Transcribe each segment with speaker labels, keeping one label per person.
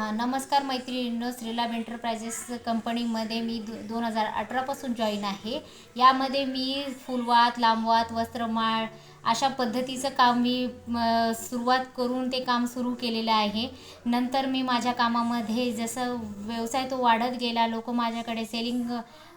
Speaker 1: हां नमस्कार मैत्रिणींनो श्रीलाभ एंटरप्राइजेस कंपनीमध्ये मी दो दोन हजार अठरापासून जॉईन आहे. यामध्ये मी फुलवात लांबवात वस्त्रमाळ अशा पद्धतीचं काम मी सुरुवात करून ते काम सुरू केलेलं आहे. नंतर मी माझ्या कामामध्ये जसं व्यवसाय तो वाढत गेला लोक माझ्याकडे सेलिंग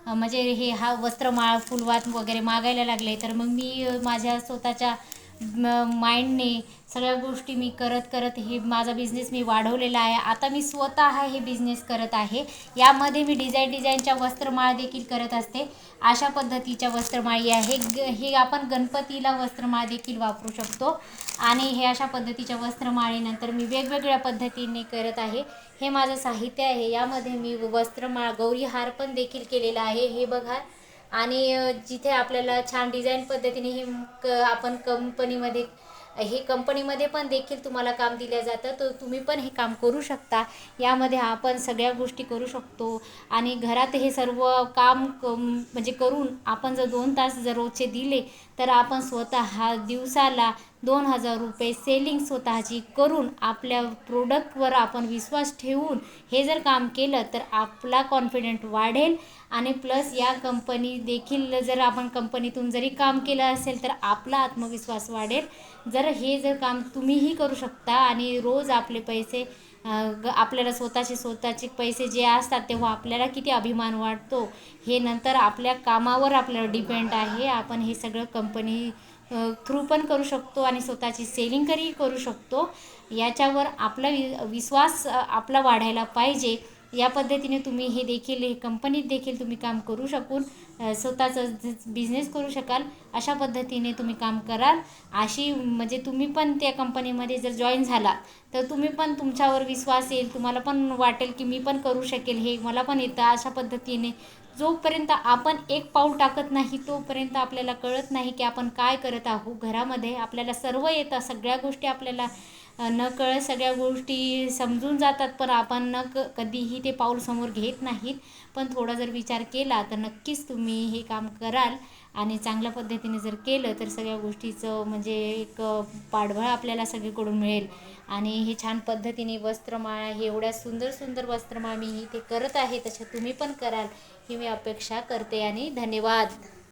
Speaker 1: म्हणजे हे हा वस्त्रमाळ फुलवात वगैरे मागायला लागले. तर मग मी माझ्या स्वतःच्या म माइंडने सगळ्या गोष्टी मी करत करत हे माझा बिझनेस मी वाढवलेला आहे. आता मी स्वतः हे बिझनेस करत आहे. यामध्ये मी डिझाईन डिझाईनच्या वस्त्रमाळ देखील करत असते. अशा पद्धतीच्या वस्त्रमाळी आहे. ग हे आपण गणपतीला वस्त्रमाळ देखील वापरू शकतो. आणि हे अशा पद्धतीच्या वस्त्रमाळीनंतर मी वेगवेगळ्या पद्धतीने करत आहे. हे माझं साहित्य आहे. यामध्ये मी वस्त्रमाळ गौरी हार पण देखील केलेला आहे. हे बघा. आणि जिथे आपल्याला छान डिझाईन पद्धतीने हे क आपण कंपनीमध्ये हे कंपनीमध्ये पण देखील तुम्हाला काम दिलं जातं. तर तुम्ही पण हे काम करू शकता. यामध्ये आपण सगळ्या गोष्टी करू शकतो. आणि घरात हे सर्व काम क म्हणजे करून आपण जर दोन तास जर रोजचे दिले तर आपण स्वतः दिवसाला दोन हजार रुपये सेलिंग स्वतःची करून आपल्या प्रोडक्टवर आपण विश्वास ठेवून हे जर काम केलं तर आपला कॉन्फिडंट वाढेल. आणि प्लस या कंपनी देखील जर आपण कंपनीतून जरी काम केलं असेल तर आपला आत्मविश्वास वाढेल. जर हे जर काम तुम्हीही करू शकता आणि रोज आपले पैसे ग आपल्याला स्वतःचे स्वतःचे पैसे जे असतात तेव्हा आपल्याला किती अभिमान वाटतो. हे नंतर आपल्या कामावर आपल्याला डिपेंड आहे. आपण हे सगळं कंपनी थ्रू पण करू शकतो आणि स्वतःची सेलिंगकरी करू शकतो. याच्यावर आपला वि विश्वास आपला वाढायला पाहिजे. या पद्धतीने तुम्ही हे देखील हे कंपनीत देखील तुम्ही काम करू शकून स्वतःचं बिझनेस करू शकाल अशा पद्धतीने तुम्ही काम कराल. अशी म्हणजे तुम्ही पण त्या कंपनीमध्ये जर जॉईन झाला तर तुम्ही पण तुमच्यावर विश्वास येईल तुम्हाला पण वाटेल की मी पण करू शकेल हे मला पण येतं. अशा पद्धतीने जोपर्यंत आपण एक पाऊल टाकत नाही तोपर्यंत आपल्याला कळत नाही की आपण काय करत आहोत. घरामध्ये आपल्याला सर्व येतं सगळ्या गोष्टी आपल्याला नकळत सगळ्या गोष्टी समजून जातात पण आपण न क कधीही ते पाऊल समोर घेत नाहीत. पण थोडा जर विचार केला तर नक्कीच तुम्ही हे काम कराल. आणि चांगल्या पद्धतीने जर केलं तर सगळ्या गोष्टीचं म्हणजे एक पाठबळ आपल्याला सगळीकडून मिळेल. आणि हे छान पद्धतीने वस्त्रमाळा हे एवढ्या सुंदर सुंदर वस्त्रमाळ मी इथे करत आहे तशा तुम्ही पण कराल. ही मी अपेक्षा करते आणि धन्यवाद.